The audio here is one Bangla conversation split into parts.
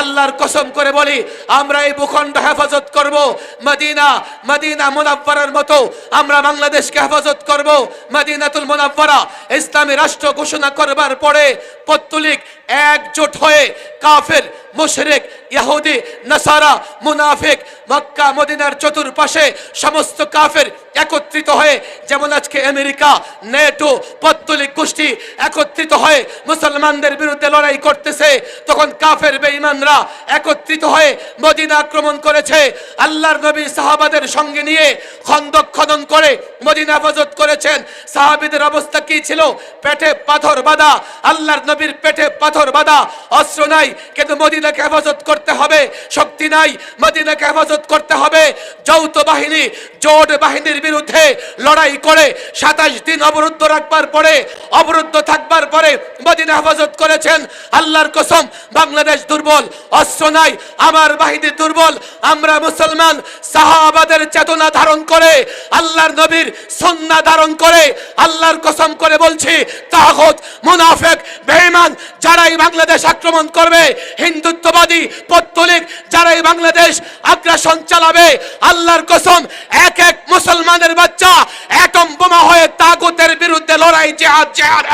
আল্লাহর কসম করে বলি, আমরা এই ভূখণ্ড হেফাজত করব, মদিনা মদিনা মুনাফফারার মতো। আমরা বাংলাদেশকে হেফাজত করব, মদিনাতুল মুনাফফারা। ইসলামী রাষ্ট্র ঘোষণা করবার পরে পত্তলিক একজোট হয়ে কাফের, মুশরিক, ইহুদি, নাসারা, মুনাফিক, মক্কা, মদিনার চতুর্পাশে সমস্ত কাফের একত্রিত হয়ে, যেমন আজকে আমেরিকা, নেটো, পত্তলিক গোষ্ঠী একত্রিত হয়ে মুসলমানদের বিরুদ্ধে লড়াই করতেছে, তখন কাফের বেঈমানরা একত্রিত হয়ে মদিনা আক্রমণ করেছে। আল্লাহর নবী সাহাবাদের সঙ্গে নিয়ে খন্দক খনন করে মদিনা হেফাজত করেছেন। সাহাবিদের অবস্থা কি ছিল? পেটে পাথর বাঁধা। আল্লাহর নবীর পেটে পাথর বাঁধা। অস্ত্র নাই, কিন্তু মদিনাকে হেফাজত করতে হবে। শক্তি নাই, মদিনাকে হেফাজত করতে হবে। যৌথ বাহিনী, জোট বাহিনীর বিরুদ্ধে লড়াই করে সাতাশ দিন অবরুদ্ধ রাখবার পরে, অবরুদ্ধ থাকবার পরে মদিনা হেফাজত করেছেন। আল্লাহর কসম, বাংলাদেশ দুর্বল, অস্ত্র নাই, আমার বাহিনী দুর্বল, আমরা মুসলমান, সাহাবাদের চেতনা ধারণ করে, আল্লাহর নবীর সন্না ধারণ করে, আল্লাহর কসম করে বলছি তাহত মুনাফেক, বেঈমান, যারাই বাংলাদেশ আক্রমণ করবে, হিন্দুত্ববাদী, পত্তলিক, যারাই বাংলাদেশ আগ্রাসন চালাবে, আল্লাহর কসম, এক এক মুসলমানের বাচ্চা অ্যাটম বোমা হয়ে তাগুতের বিরুদ্ধে লড়াই, জেহাদ জেহাদ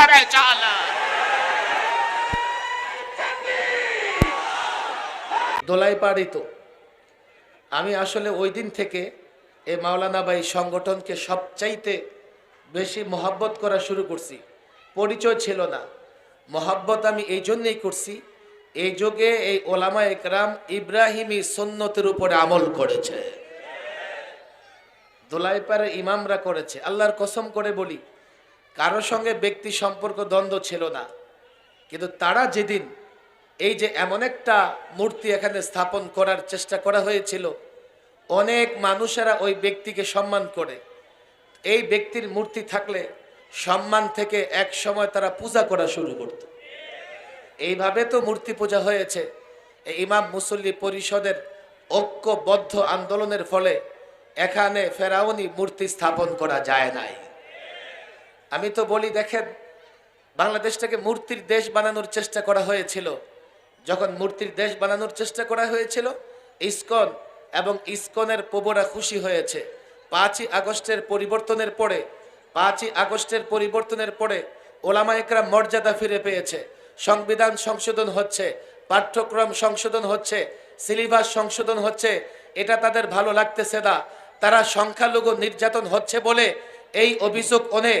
দোলাই পাড়ি তো। আমি আসলে ওই দিন থেকে এই মাওলানা বাই সংগঠনকে সবচাইতে বেশি মহাব্বত করা শুরু করছি। পরিচয় ছিল না। মহাব্বত আমি এই জন্যই করছি, এই যুগে এই ওলামা একরাম ইব্রাহিমী সন্ন্যতের উপরে আমল করেছে। দোলাইপাড়ের ইমামরা করেছে। আল্লাহর কসম করে বলি, কারও সঙ্গে ব্যক্তি সম্পর্ক দ্বন্দ্ব ছিল না। কিন্তু তারা যেদিন এই যে এমন একটা মূর্তি এখানে স্থাপন করার চেষ্টা করা হয়েছিল, অনেক মানুষেরা ওই ব্যক্তিকে সম্মান করে। এই ব্যক্তির মূর্তি থাকলে সম্মান থেকে এক সময় তারা পূজা করা শুরু করত। এইভাবে তো মূর্তি পূজা হয়েছে। ইমাম মুসল্লি পরিষদের ঐক্যবদ্ধ আন্দোলনের ফলে এখানে ফেরাউনি মূর্তি স্থাপন করা যায় নাই। আমি তো বলি, দেখেন, বাংলাদেশটাকে মূর্তির দেশ বানানোর চেষ্টা করা হয়েছিল। যখন মূর্তির দেশ বানানোর চেষ্টা করা হয়েছিল, ইসকন এবং ইসকনের প্রবরা খুশি হয়েছে। পাঁচই আগস্টের পরিবর্তনের পরে, পাঁচই আগস্টের পরিবর্তনের পরে ওলামা মর্যাদা ফিরে পেয়েছে। সংবিধান সংশোধন হচ্ছে, পাঠ্যক্রম সংশোধন হচ্ছে, সিলেবাস সংশোধন হচ্ছে, এটা তাদের ভালো লাগতেছে না। তারা সংখ্যালঘু নির্যাতন হচ্ছে বলে এই অভিযোগ এনে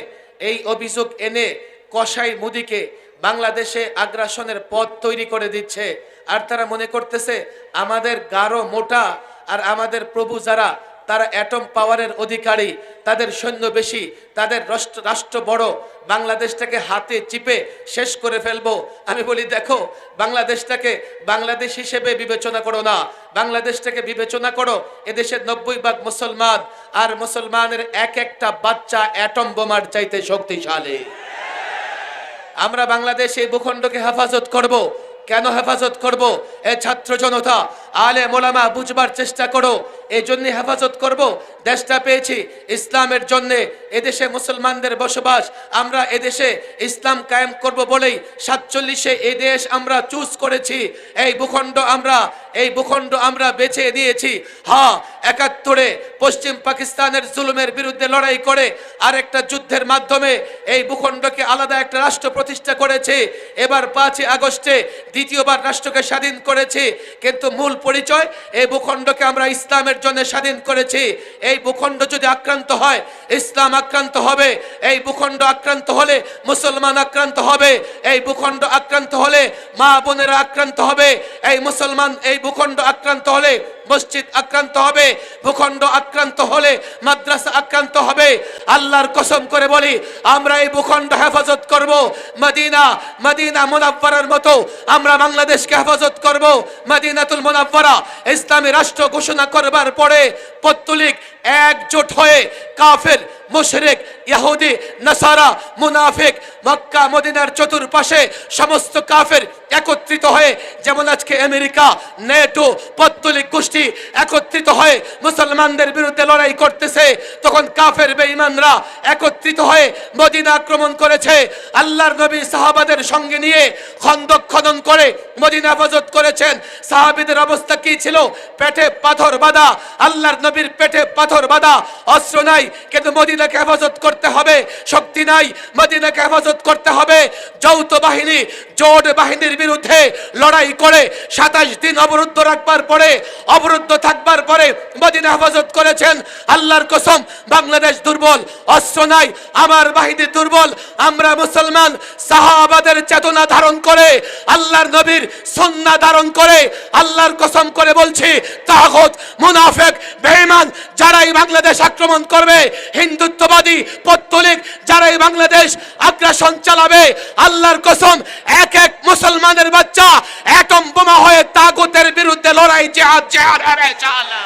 এই অভিযোগ এনে কসাই মুদিকে বাংলাদেশে আগ্রাসনের পথ তৈরি করে দিচ্ছে। আর তারা মনে করতেছে, আমাদের গাঢ় মোটা আর আমাদের প্রভু যারা তারা অ্যাটম পাওয়ারের অধিকারী, তাদের সৈন্য বেশি, তাদের রাষ্ট্র রাষ্ট্র বড়, বাংলাদেশটাকে হাতে চিপে শেষ করে ফেলব। আমি বলি, দেখো, বাংলাদেশটাকে বাংলাদেশ হিসেবে বিবেচনা করো না। বাংলাদেশটাকে বিবেচনা করো, এদেশের নব্বই ভাগ মুসলমান, আর মুসলমানের এক একটা বাচ্চা অ্যাটম বোমার চাইতে শক্তিশালী। আমরা বাংলাদেশ এই ভূখণ্ডকে হেফাজত করব। কেন হেফাজত করব? এ ছাত্র জনতা আলে মোলামা, বুঝবার চেষ্টা করো। এই জন্য হেফাজত করব। দেশটা পেয়েছি ইসলামের জন্যে। এদেশে মুসলমানদের বসবাস। আমরা এদেশে ইসলাম কায়েম করব বলেই সাতচল্লিশে এই দেশ আমরা চুজ করেছি। এই ভূখণ্ড আমরা, এই ভূখণ্ড আমরা বেছে নিয়েছি। হ্যাঁ একাত্তরে পশ্চিম পাকিস্তানের জুলুমের বিরুদ্ধে লড়াই করে আরেকটা যুদ্ধের মাধ্যমে এই ভূখণ্ডকে আলাদা একটা রাষ্ট্র প্রতিষ্ঠা করেছে। এবার পাঁচই আগস্টে দ্বিতীয়বার রাষ্ট্রকে স্বাধীন করেছে। কিন্তু মূল পরিচয়, এই ভূখণ্ডকে আমরা ইসলামের জন্য স্বাধীন করেছি। এই ভূখণ্ড যদি আক্রান্ত হয়, ইসলাম আক্রান্ত হবে। এই ভূখণ্ড আক্রান্ত হলে মুসলমান আক্রান্ত হবে। এই ভূখণ্ড আক্রান্ত হলে মা বোনেরা আক্রান্ত হবে। এই মুসলমান এই ভূখণ্ড আক্রান্ত হলে মসজিদ আক্রান্ত হবে। ভূখণ্ড আক্রান্ত হলে মাদ্রাসা আক্রান্ত হবে। আল্লাহর কসম করে বলি, আমরা এই ভূখণ্ড হেফাজত করব। মদিনা মদিনা মুনাফফারার মতো আমরা বাংলাদেশকে হেফাজত করব। মদিনাতুল মুনাফফারা ইসলামী রাষ্ট্র ঘোষণা করবার পরে পত্তলিক একজোট হয়ে কাফের মুশরিক ইহুদি নাসারা, মুনাফিক, মক্কা, মদিনার চতুর্পাশে সমস্ত কাফের একত্রিত হয়ে, যেমন আজকে আমেরিকা, নেটো, পত্তলিক গোষ্ঠী একত্রিত হয়ে মুসলমানদের বিরুদ্ধে লড়াই করতেছে, তখন কাফের বেঈমানরা একত্রিত হয়ে মদিনা আক্রমণ করেছে। আল্লাহর নবী সাহাবাদের সঙ্গে নিয়ে খন্দক খনন করে মদিনা হেফাজত করেছেন। সাহাবীদের অবস্থা কি ছিল? পেটে পাথর বাঁধা, আল্লাহর নবীর পেটে পাথর বাঁধা, অস্ত্র নাই, কিন্তু মদিনাকে হেফাজত করতে হবে। শক্তি নাই, মদিনাকে হেফাজত করতে হবে। যৌথ বাহিনী জোট বাহিনীর বিরুদ্ধে লড়াই করে সাতাশ দিন অবরুদ্ধ রাখবার পরে, অবরুদ্ধ থাকবার পরে মদিনা হেফাজত করেছেন। আল্লাহর কসম, বাংলাদেশ দুর্বল, অস্ত্র নাই, আমার বাহিনী দুর্বল, আমরা মুসলমান, সাহাবাদের চেতনা ধারণ করে, আল্লাহর নবীর সন্না ধারণ করে, আল্লাহর কসম করে বলছি তাহত মুনাফেক, বেঈমান, যারাই বাংলাদেশ আক্রমণ করবে হিন্দুত্ববাদী পত্তলিক এই বাংলাদেশ আগ্রাসন চালাবে, আল্লাহর কসম, এক এক মুসলমানের বাচ্চা অ্যাটম বোমা হয়ে তাগুতের বিরুদ্ধে লড়াই, জেহাদ জেহাদ, আরে চালা।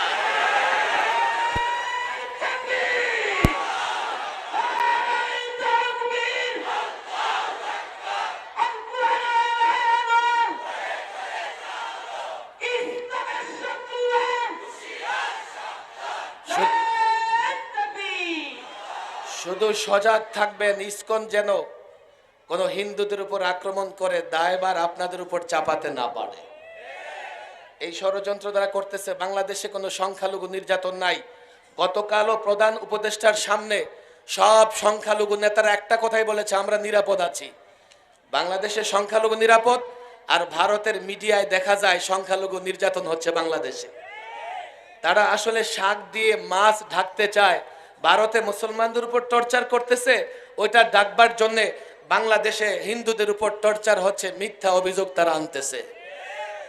শুধু সজাগ থাকবেন, ইসকন যেন কোনো হিন্দুদের উপর আক্রমণ করে দায়বার আপনাদের উপর চাপাতে না পারে। এই ষড়যন্ত্র দ্বারা করতেছে, বাংলাদেশে কোনো সংখ্যালঘু নির্যাতন নাই। গতকালও প্রধান উপদেষ্টার সামনে সব সংখ্যালঘু নেতারা একটা কথাই বলেছে, আমরা নিরাপদ আছি। বাংলাদেশে সংখ্যালঘু নিরাপদ, আর ভারতের মিডিয়ায় দেখা যায় সংখ্যালঘু নির্যাতন হচ্ছে বাংলাদেশে। তারা আসলে শাক দিয়ে মাছ ঢাকতে চায় ভারতে মুসলমানদের উপর টর্চার করতেছে ওইটা ডাকবার জন্যে বাংলাদেশে হিন্দুদের উপর টর্চার হচ্ছে, মিথ্যা অভিযোগ তারা আনতেছে।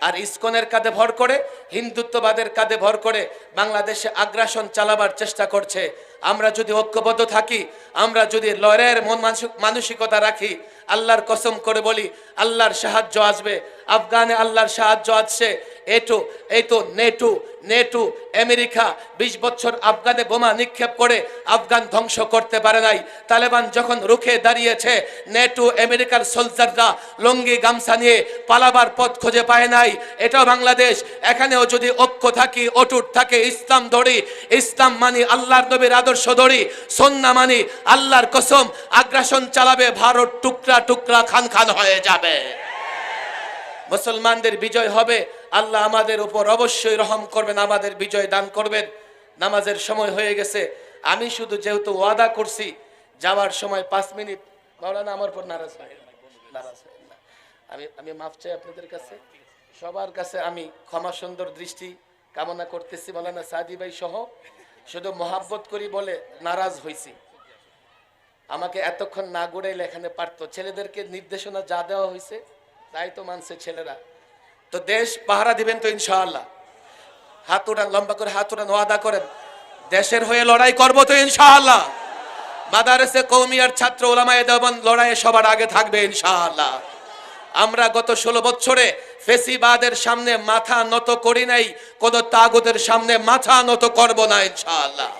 আর ইসকনের কাঁধে ভর করে, হিন্দুত্ববাদের কাঁধে ভর করে বাংলাদেশে আগ্রাসন চালাবার চেষ্টা করছে। আমরা যদি ঐক্যবদ্ধ থাকি, আমরা যদি লড়াইয়ের মন মানসিক- মানসিকতা রাখি, আল্লাহর কসম করে বলি, আল্লাহর সাহায্য আসবে। আফগানে আল্লাহর সাহায্য আসছে এটো এই তো নেটু নেটু আমেরিকা বিশ বছর আফগানে বোমা নিক্ষেপ করে আফগান ধ্বংস করতে পারে নাই। তালেবান যখন রুখে দাঁড়িয়েছে, নেটু আমেরিকার সোলজাররা লঙ্গি, গামছা নিয়ে পালাবার পথ খুঁজে পায় নাই। এটাও বাংলাদেশ। এখানেও যদি ঐক্য থাকি, অটুট থাকে, ইসলাম ধরি, ইসলাম মানি, আল্লাহর নবীর আদর্শ ধরি, সন্না মানি, আল্লাহর কসম, আগ্রাসন চালাবে, ভারত টুকরা টুকরা খান খান হয়ে যাবে। মুসলমানদের বিজয় হবে, আল্লাহ আমাদের উপর অবশ্যই রহম করবেন, আমাদের বিজয় দান করবেন। নামাজের সময় হয়ে গেছে, আমি শুধু যেহেতু ওয়াদা করছি, যাওয়ার সময় পাঁচ মিনিট। মাওলানা, আমার উপর নারাজ হয় নারাজ। আমি আমি মাফ চাই আপনাদের কাছে। সবার কাছে আমি ক্ষমা সুন্দর দৃষ্টি কামনা করতেছি, মাওলানা সাদি ভাই সহ। শুধু মহাব্বত করি বলে নারাজ হয়েছি আমাকে এতক্ষণ না গড়াইলে এখানে পারতো। ছেলেদেরকে নির্দেশনা যা দেওয়া হয়েছে তাই তো মানছে ছেলেরা। তো দেশ পাহারা দিবেন তো ইনশাআল্লাহ। হাত উঠান, লম্বা করে হাত উঠান, ওয়াদা করেন। দেশের হয়ে লড়াই করব তো ইনশাআল্লাহ। মাদারেসে কৌমিয়ার ছাত্র ওলামায়ে দেবন লড়াইয়ে সবার আগে থাকবে ইনশাআল্লাহ। আমরা গত ষোলো বছরে ফেসিবাদের সামনে মাথা নত করি নাই, কোন তাগুদের সামনে মাথা নত করব না ইনশাআল্লাহ।